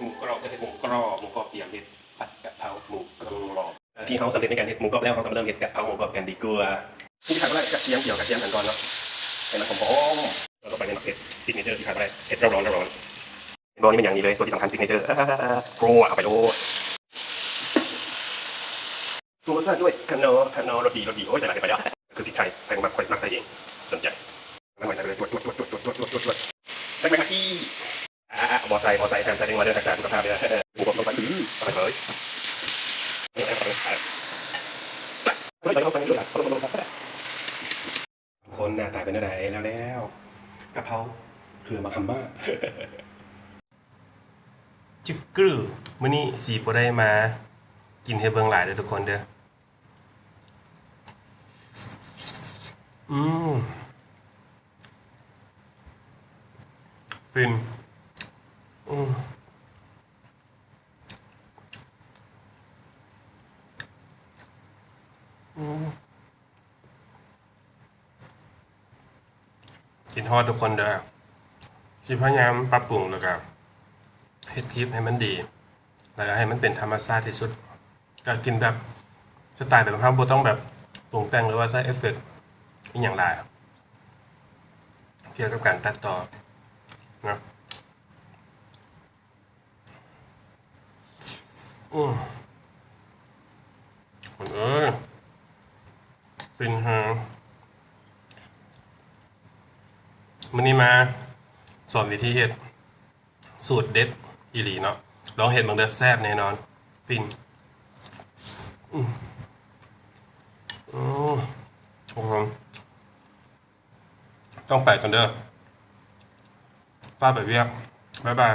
หมูกรอบจะเป็นหมูกรอบหมูกรอบเตรียมเห็ดผัดกะเพราหมูกรอบที่เขาสำเร็จในการเห็ดหมูกรอบแล้วเขาก็เริ่มเห็ดกะเพราหมูกรอบกันดีกว่าที่ขาดไม่ได้กระเทียมเกี่ยวกระเทียมหั่นก่อนเนาะให้มันหอมๆแล้วก็ไปในหมักเห็ดซิกเนเจอร์ที่ขาดไม่ได้เห็ดร้อนๆร้อนๆร้อนนี่เป็นอย่างนี้เลยส่วนที่สำคัญซิกเนเจอร์โปรเอาไปโลดตัวซาด้วยคานอคานอรสดีรสดีโอ้ยใส่หลายไปแล้วคือพริกไทยแต่ก็มาคอยมักใส่เองสนใจไม่ไหวใส่ไปเลยจวดจวดจวดจวดจวดจวดจวดจวดแบงค์แบงค์ที่ อ่าบอไซบอไซแทนใส่เองมาเดินรักษาสุขภาพเลยนะหมูกรอบลงไปอือไปเลยเฮ้ยตอนน่ะคนหน้าตาเป็นอะไรแล้วแล้วกะเพราคือมาคัมบ้าจึกกรึมื้อนี้สีบ่ได้มา กินให้เบิ่งหลายเด้อทุกคนเด้ออืมฟิน กินฮอดทุกคนเด้อที่พยายามปรับปรุงแล้วก็เฮ็ดคลิปให้มันดี แล้วก็ให้มันเป็นธรรมชาติที่สุด ก็กินแบบสไตล์แบบเราบ่ต้องแบบปรุงแต่งหรือว่าใส่เอฟเฟกต์อีกอย่างไรเกี่ยวกับการตัดต่อนะ อืมคนเอ้ยเป็นหางมันนี้มา สอนวิธีเฮ็ด สูตรเด็ดอีหลีเนาะลองเห็ดบางเดือแซ่บแน่นอน ฟินอืมโอ้โหต้องไปกันเด้อฟาดไปเวียก บ๊ายบาย